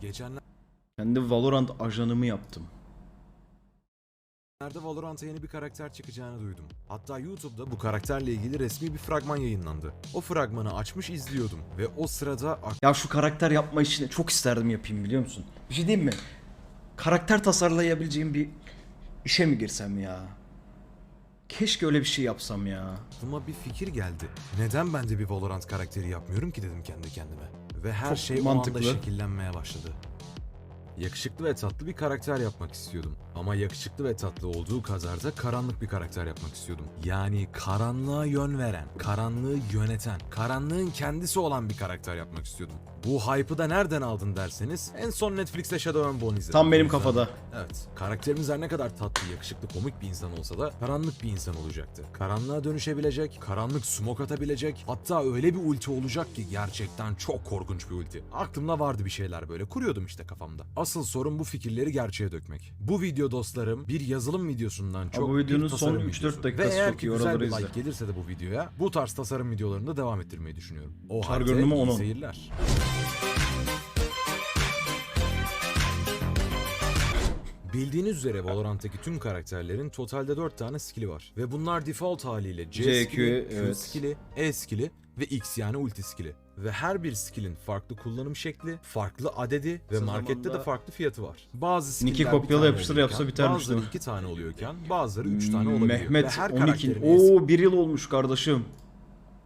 Geçenlerde Kendi Valorant ajanımı yaptım. Valorant'a yeni bir karakter çıkacağını duydum. Hatta YouTube'da bu karakterle ilgili resmi bir fragman yayınlandı. O fragmanı açmış izliyordum ve o sırada Ya şu karakter yapma işini çok isterdim yapayım biliyor musun? Bir şey diyeyim mi? Karakter tasarlayabileceğim bir işe mi girsem ya? Keşke öyle bir şey yapsam ya. aklıma bir fikir geldi. Neden ben de bir Valorant karakteri yapmıyorum ki dedim kendi kendime. Ve her Çok şey o mantıklı. anda şekillenmeye başladı. Yakışıklı ve tatlı bir karakter yapmak istiyordum. Ama yakışıklı ve tatlı olduğu kadar da karanlık bir karakter yapmak istiyordum. Yani karanlığa yön veren, karanlığı yöneten, karanlığın kendisi olan bir karakter yapmak istiyordum. Bu hype'ı da nereden aldın derseniz en son Netflix'te Shadow and Bone izledim. Tam benim kafada. Evet. Karakterimiz her ne kadar tatlı, yakışıklı, komik bir insan olsa da karanlık bir insan olacaktı. Karanlığa dönüşebilecek, karanlık smoke atabilecek, hatta öyle bir ulti olacak ki gerçekten çok korkunç bir ulti. Aklımda vardı bir şeyler böyle, kuruyordum işte kafamda. Asıl sorun bu fikirleri gerçeğe dökmek. Bu video dostlarım bir yazılım videosundan çok bu videonun bir son üç videosu. dört dakikası Ve eğer çok ki iyi, güzel oraları bir izle. like gelirse de bu videoya bu tarz tasarım videolarını da devam ettirmeyi düşünüyorum. O Kar halde görünümü iyi onun. seyirler. Bildiğiniz üzere Valorant'taki tüm karakterlerin totalde 4 tane skill'i var. Ve bunlar default haliyle C, C, Q, skill'i, Q evet. skill'i, E skill'i ve X yani ulti skill'i. Ve her bir skill'in farklı kullanım şekli, farklı adedi ve Kısa markette zamanda- de farklı fiyatı var. Bazı Nick'i skill'ler bir kopyala tane yapıştır oluyorken, yapsa bitermiş Bazıları değil mi? 2 tane oluyorken bazıları 3 tane olabiliyor. Ve Mehmet her 12. karakterin E Oo bir yıl olmuş kardeşim.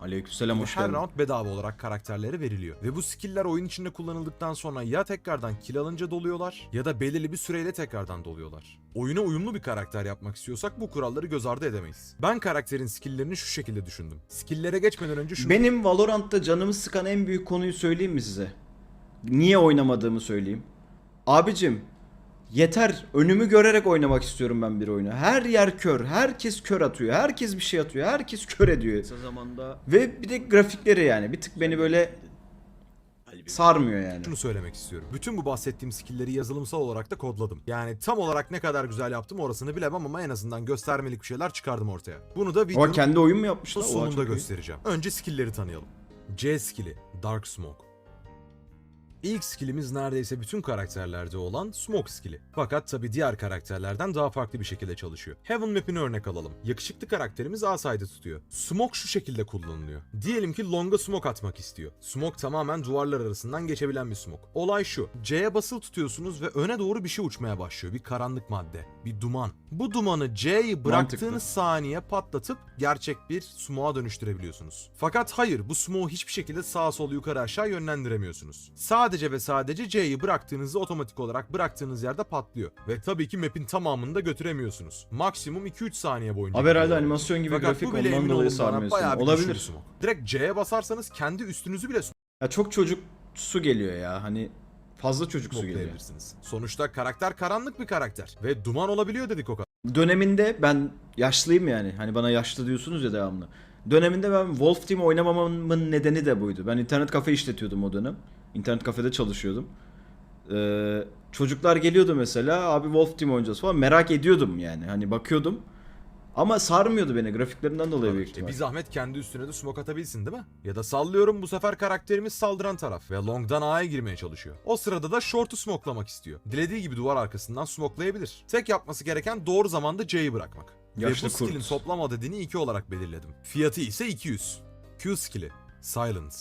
Aleykümselam hoş her geldin. round bedava olarak karakterlere veriliyor. Ve bu skill'ler oyun içinde kullanıldıktan sonra ya tekrardan kill alınca doluyorlar ya da belirli bir süreyle tekrardan doluyorlar. Oyuna uyumlu bir karakter yapmak istiyorsak bu kuralları göz ardı edemeyiz. Ben karakterin skill'lerini şu şekilde düşündüm. Skill'lere geçmeden önce şunu Benim Valorant'ta canımı sıkan en büyük konuyu söyleyeyim mi size? Niye oynamadığımı söyleyeyim. Abicim yeter önümü görerek oynamak istiyorum ben bir oyunu. Her yer kör, herkes kör atıyor, herkes bir şey atıyor, herkes kör ediyor. zamanda Ve bir de grafikleri yani bir tık beni böyle sarmıyor yani. şunu söylemek istiyorum. Bütün bu bahsettiğim skill'leri yazılımsal olarak da kodladım. Yani tam olarak ne kadar güzel yaptım orasını bilemem ama en azından göstermelik bir şeyler çıkardım ortaya. Bunu da Ama videonun kendi oyun mu yapmışlar? Oha, sonunda çok iyi. göstereceğim. Önce skill'leri tanıyalım. C skill'i Dark Smoke. İlk skillimiz neredeyse bütün karakterlerde olan Smoke skill'i. Fakat tabi diğer karakterlerden daha farklı bir şekilde çalışıyor. Heaven Map'ini örnek alalım. Yakışıklı karakterimiz A side'ı tutuyor. Smoke şu şekilde kullanılıyor. Diyelim ki Long'a smoke atmak istiyor. Smoke tamamen duvarlar arasından geçebilen bir smoke. Olay şu. C'ye basılı tutuyorsunuz ve öne doğru bir şey uçmaya başlıyor. Bir karanlık madde. Bir duman. Bu dumanı C'yi bıraktığınız Mantıklı. saniye patlatıp gerçek bir smoke'a dönüştürebiliyorsunuz. Fakat hayır bu smoke'u hiçbir şekilde sağa sol yukarı aşağı yönlendiremiyorsunuz. Sadece ve sadece C'yi bıraktığınızda otomatik olarak bıraktığınız yerde patlıyor. Ve tabii ki map'in tamamını da götüremiyorsunuz. Maksimum 2-3 saniye boyunca. Abi herhalde animasyon gibi Fakat grafik ondan dolayı sarmıyorsun. Olabilir. Direkt C'ye basarsanız kendi üstünüzü bile Ya çok çocuksu geliyor ya. Hani fazla çocuksu geliyor. smoklayabilirsiniz. Sonuçta karakter karanlık bir karakter. Ve duman olabiliyor dedik o kadar. Döneminde ben yaşlıyım yani. Hani bana yaşlı diyorsunuz ya devamlı. Döneminde ben Wolf Team oynamamamın nedeni de buydu. Ben internet kafe işletiyordum o dönem. İnternet kafede çalışıyordum. Ee, çocuklar geliyordu mesela abi Wolf Team oynayacağız falan merak ediyordum yani. Hani bakıyordum. Ama sarmıyordu beni grafiklerinden dolayı büyük E ihtimal. bir zahmet kendi üstüne de smoke atabilsin değil mi? Ya da sallıyorum bu sefer karakterimiz saldıran taraf ve long'dan A'ya girmeye çalışıyor. O sırada da short'u smokelamak istiyor. Dilediği gibi duvar arkasından smoklayabilir. Tek yapması gereken doğru zamanda C'yi bırakmak. Yaşlı ve bu skill'in toplam adedini 2 olarak belirledim. Fiyatı ise 200. Q skill'i Silence.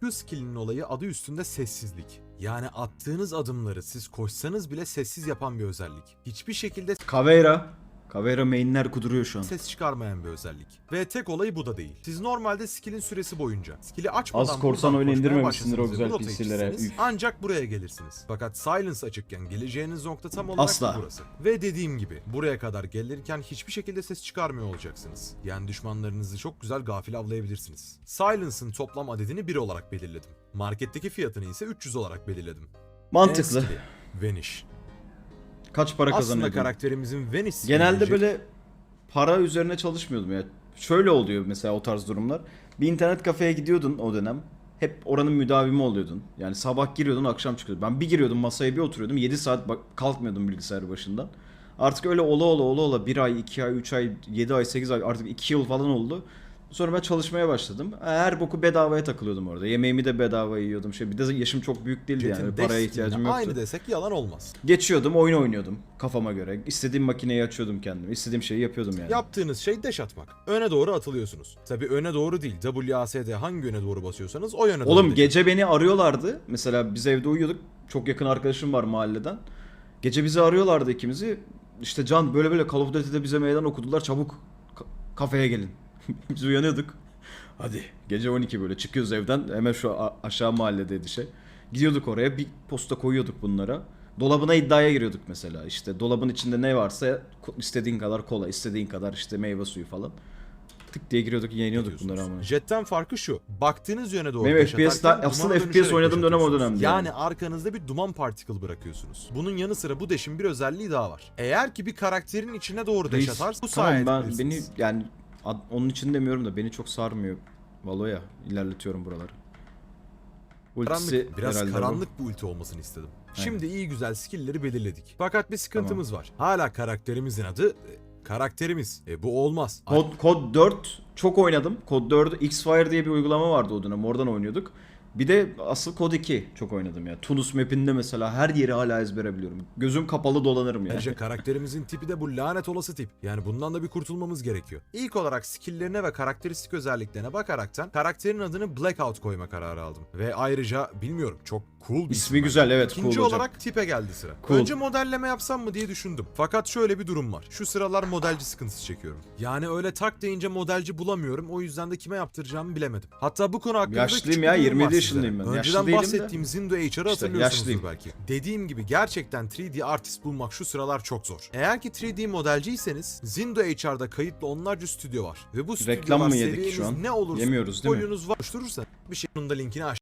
Q skill'inin olayı adı üstünde sessizlik. Yani attığınız adımları siz koşsanız bile sessiz yapan bir özellik. Hiçbir şekilde Caveira. Caveira mainler kuduruyor şu an. ses çıkarmayan bir özellik. Ve tek olayı bu da değil. Siz normalde skill'in süresi boyunca skill'i açmadan Az korsan koşmaya indirmemişsindir o güzel PC'lere. Ancak buraya gelirsiniz. Fakat silence açıkken geleceğiniz nokta tam olarak Asla. burası. Ve dediğim gibi buraya kadar gelirken hiçbir şekilde ses çıkarmıyor olacaksınız. Yani düşmanlarınızı çok güzel gafil avlayabilirsiniz. Silence'ın toplam adedini 1 olarak belirledim. Marketteki fiyatını ise 300 olarak belirledim. Mantıklı. Vanish. Kaç para Aslında kazanıyordun? karakterimizin skill'i Genelde böyle para üzerine çalışmıyordum ya. Şöyle oluyor mesela o tarz durumlar. Bir internet kafeye gidiyordun o dönem. Hep oranın müdavimi oluyordun. Yani sabah giriyordun akşam çıkıyordun. Ben bir giriyordum masaya bir oturuyordum. 7 saat bak kalkmıyordum bilgisayar başından. Artık öyle ola ola ola ola 1 ay, 2 ay, 3 ay, 7 ay, 8 ay artık 2 yıl falan oldu. Sonra ben çalışmaya başladım. Her boku bedavaya takılıyordum orada. Yemeğimi de bedava yiyordum. Şey bir de yaşım çok büyük değildi Jet'in yani. Paraya ihtiyacım yoktu. Aynı desek yalan olmaz. Geçiyordum, oyun oynuyordum kafama göre. İstediğim makineyi açıyordum kendim. İstediğim şeyi yapıyordum yani. Yaptığınız şey deş atmak. Öne doğru atılıyorsunuz. Tabi öne doğru değil. WASD hangi yöne doğru basıyorsanız o yöne doğru. Oğlum gece beni arıyorlardı. Mesela biz evde uyuyorduk. Çok yakın arkadaşım var mahalleden. Gece bizi arıyorlardı ikimizi. İşte Can böyle böyle Call of Duty'de bize meydan okudular. Çabuk ka- kafeye gelin. biz uyanıyorduk. Hadi gece 12 böyle çıkıyoruz evden. Hemen şu aşağı mahalledeydi şey. Gidiyorduk oraya bir posta koyuyorduk bunlara. Dolabına iddiaya giriyorduk mesela. İşte dolabın içinde ne varsa istediğin kadar kola, istediğin kadar işte meyve suyu falan. Tık diye giriyorduk, yeniyorduk bunları ama. Jetten farkı şu. Baktığınız yöne doğru Benim deş FPS 'da- atarken asıl FPS oynadığım dönem o dönemdi Yani yani. arkanızda bir duman particle bırakıyorsunuz. Bunun yanı sıra bu deşin bir özelliği daha var. Eğer ki bir karakterin içine doğru deş atarsa bu tamam sayede ben bilirsiniz. beni yani ad- onun için demiyorum da beni çok sarmıyor Valo'ya ilerletiyorum buraları. Ultisi Karanlık, biraz herhalde bu. karanlık bir ulti olmasını istedim. Aynen. Şimdi iyi güzel skill'leri belirledik. Fakat bir sıkıntımız var. Hala karakterimizin adı e, karakterimiz. E bu olmaz. Kod, Kod 4 çok oynadım. Kod 4 X-Fire diye bir uygulama vardı o dönem oradan oynuyorduk. Bir de asıl Kod 2 çok oynadım ya. Tunus map'inde mesela her yeri hala ezbere biliyorum. Gözüm kapalı dolanırım ya. Ayrıca karakterimizin tipi de bu lanet olası tip. Yani bundan da bir kurtulmamız gerekiyor. İlk olarak skill'lerine ve karakteristik özelliklerine bakaraktan karakterin adını Blackout koyma kararı aldım. Ve ayrıca bilmiyorum çok cool bir İsmi güzel, evet, İkinci cool hocam. olarak tipe geldi sıra. Cool. Önce modelleme yapsam mı diye düşündüm. Fakat şöyle bir durum var. Şu sıralar modelci sıkıntısı çekiyorum. Yani öyle tak deyince modelci bulamıyorum. O yüzden de kime yaptıracağımı bilemedim. Hatta bu konu hakkında da Yaşlıyım ya, bir durum 27 var yaşındayım ben. Önceden Yaşlı değilim de. bahsettiğim Zindo HR'ı İşte hatırlıyorsunuzdur belki. Dediğim gibi gerçekten 3D artist bulmak şu sıralar çok zor. Eğer ki 3D modelciyseniz Zindo HR'da kayıtlı onlarca stüdyo var. Ve bu Reklam stüdyolar mı yedik şu an? ne olursa Yemiyoruz değil mi? boyunuz var. Oluşturursa bir şey bunun da linkini aç.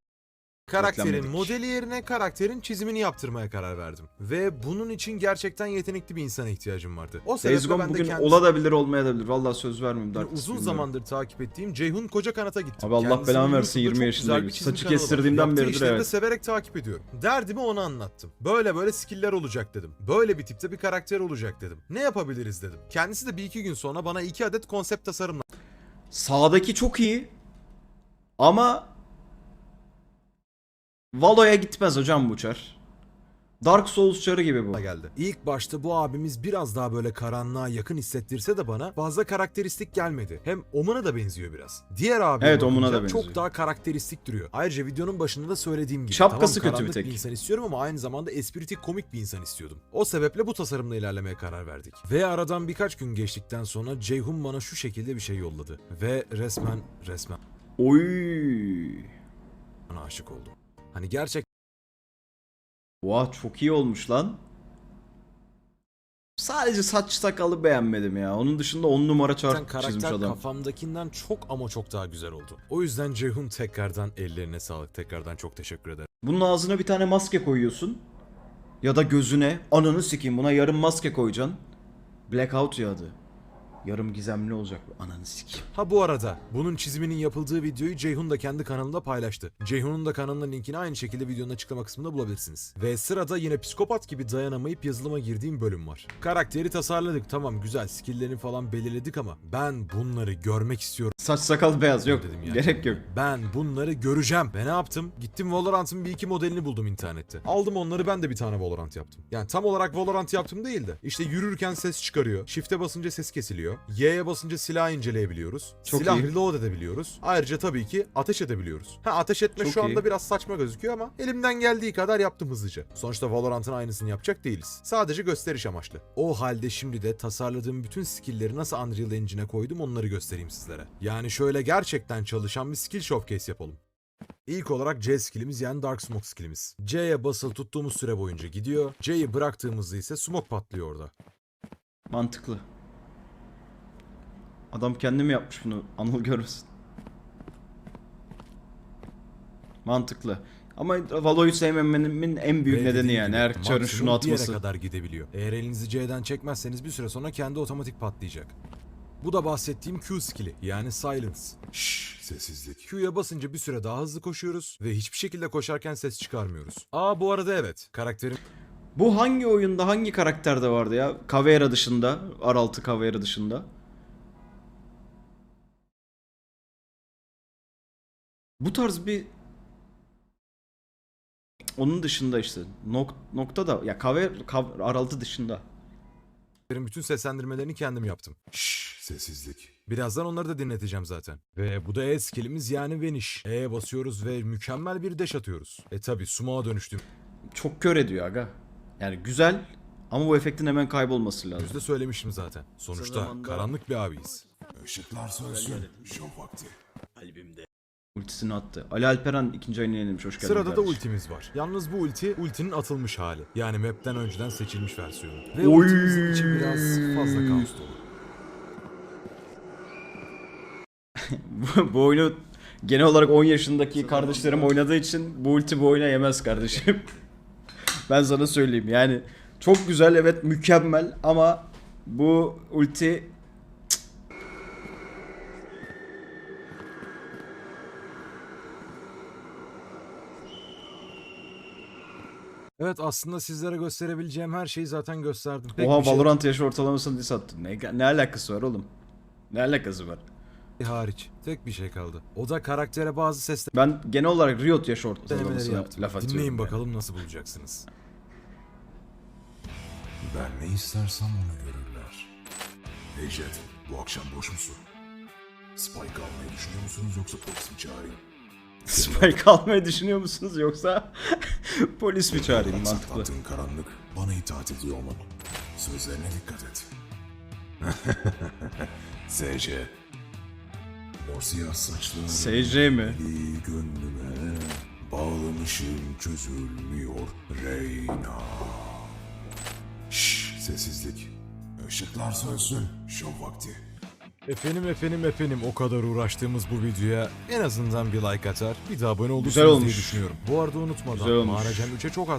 Karakterin modeli yerine karakterin çizimini yaptırmaya karar verdim. Ve bunun için gerçekten yetenekli bir insana ihtiyacım vardı. O sebeple ben de bugün kendisi- olabilir olmayabilir. Vallahi söz vermiyorum. yani uzun bilmiyorum. zamandır takip ettiğim Ceyhun Koca Kanat'a gittim. Abi Allah belanı versin, YouTube'da 20 çok güzel bir yaşındayım. Saçı kestirdiğimden beridir, işleri de evet. severek takip ediyorum. Derdimi ona anlattım. Böyle böyle skill'ler olacak dedim. Böyle bir tipte bir karakter olacak dedim. Ne yapabiliriz dedim. Kendisi de bir iki gün sonra bana iki adet konsept tasarımla Sağdaki çok iyi. Ama Valo'ya gitmez hocam bu çar. Dark Souls çarı gibi bu. geldi. İlk başta bu abimiz biraz daha böyle karanlığa yakın hissettirse de bana fazla karakteristik gelmedi. Hem Omen'a da benziyor biraz. Diğer abi Evet, Omen'a da benziyor. çok daha karakteristik duruyor. Ayrıca videonun başında da söylediğim gibi. Şapkası kötü bir karanlık tek. insan istiyorum ama aynı zamanda espritik komik bir insan istiyordum. O sebeple bu tasarımla ilerlemeye karar verdik. Ve aradan birkaç gün geçtikten sonra Ceyhun bana şu şekilde bir şey yolladı. Ve resmen resmen Oy. bana aşık oldum. Hani gerçekten Oha çok iyi olmuş lan. Sadece saç sakalı beğenmedim ya. Onun dışında 10 numara çar çizmiş karakter adam. kafamdakinden çok ama çok daha güzel oldu. O yüzden Ceyhun tekrardan ellerine sağlık. Tekrardan çok teşekkür ederim. Bunun ağzına bir tane maske koyuyorsun. Ya da gözüne. Ananı sikeyim buna yarım maske koyacaksın. Blackout ya adı. Yarım gizemli olacak bu. Ananı sikeyim. Ha bu arada bunun çiziminin yapıldığı videoyu Ceyhun da kendi kanalında paylaştı. Ceyhun'un da kanalının linkini aynı şekilde videonun açıklama kısmında bulabilirsiniz. Ve sırada yine psikopat gibi dayanamayıp yazılıma girdiğim bölüm var. Karakteri tasarladık tamam güzel skill'lerini falan belirledik ama ben bunları görmek istiyorum. Saç sakal beyaz yok. dedim yani. Gerek yok. Ben bunları göreceğim. Ve ne yaptım? Gittim Valorant'ın bir iki modelini buldum internette. Aldım onları ben de bir tane Valorant yaptım. Yani tam olarak Valorant yaptım değil de. İşte yürürken ses çıkarıyor. Shift'e basınca ses kesiliyor. Y'ye basınca silah inceleyebiliyoruz. Çok silah iyi. reload edebiliyoruz. Ayrıca tabii ki ateş edebiliyoruz. Ha ateş etme Çok şu anda iyi. biraz saçma gözüküyor ama elimden geldiği kadar yaptım hızlıca. Sonuçta Valorant'ın aynısını yapacak değiliz. Sadece gösteriş amaçlı. O halde şimdi de tasarladığım bütün skill'leri nasıl Unreal Engine'e koydum onları göstereyim sizlere. Yani şöyle gerçekten çalışan bir skill showcase yapalım. İlk olarak C skillimiz yani Dark Smoke skillimiz. C'ye basılı tuttuğumuz süre boyunca gidiyor. C'yi bıraktığımızda ise smoke patlıyor orada. Mantıklı. Adam kendi mi yapmış bunu? Anıl görmesin. Mantıklı. Ama Valo'yu sevmememin en büyük Ve nedeni dediğim yani. gibi Eğer çarın maksimum şunu bir yere atması. kadar gidebiliyor. Eğer elinizi C'den çekmezseniz bir süre sonra kendi otomatik patlayacak. Bu da bahsettiğim Q skill'i yani silence. Şşş sessizlik. Q'ya basınca bir süre daha hızlı koşuyoruz ve hiçbir şekilde koşarken ses çıkarmıyoruz. Aa bu arada evet karakterim Bu hangi oyunda hangi karakterde vardı ya? Caveira dışında. R6 Caveira dışında. Bu tarz bir onun dışında işte nok, nokta da ya kahve, kahve araltı dışında. bütün seslendirmelerini kendim yaptım. Şşş sessizlik. Birazdan onları da dinleteceğim zaten. Ve bu da E skillimiz yani Vanish. E'ye basıyoruz ve mükemmel bir dash atıyoruz. E tabi sumağa dönüştüm. Çok kör ediyor aga. Yani güzel ama bu efektin hemen kaybolması lazım. de söylemiştim zaten. Sonuçta zamanda- karanlık bir abiyiz. Işıklar sönsün. Şov vakti. Ultisini attı. Ali Alperen ikinci ayını yenilmiş. Hoş geldin Sırada da kardeşim. ultimiz var. Yalnız bu ulti, ultinin atılmış hali. Yani map'ten önceden seçilmiş versiyonu. Ve Oy. ultimizin içi biraz fazla kaos dolu. bu, bu oyunu genel olarak 10 yaşındaki kardeşlerim oynadığı için bu ulti bu oyuna yemez kardeşim. ben sana söyleyeyim yani çok güzel evet mükemmel ama bu ulti Evet aslında sizlere gösterebileceğim her şeyi zaten gösterdim. Pek Oha bir şey Valorant yaş ortalamasını diss attın. Ne, ne alakası var oğlum? Ne alakası var? hariç. Tek bir şey kaldı. O da karaktere bazı ses Ben genel olarak Riot yaş denemeleri ortalamasına yaptım. laf atıyorum. Dinleyin yani. bakalım nasıl bulacaksınız. Ben ne istersem onu görürler. Hey Jet, bu akşam boş musun? Spike almayı düşünüyor musunuz yoksa polis mi çağırayım? Spike almayı düşünüyor musunuz yoksa polis mi çağırayım mantıklı. Saklattığın karanlık bana itaat ediyor olmalı. Sözlerine dikkat et. SC. Mor siyah saçlı. SC mi? Eli gönlüme bağlamışım çözülmüyor Reyna. Şşş sessizlik. Işıklar sönsün. Şov vakti. Efendim efendim efendim o kadar uğraştığımız bu videoya en azından bir like atar, bir de abone olursunuz diye olmuş. düşünüyorum. Bu arada unutmadan Güzel olmuş. Maharacan 3'e çok az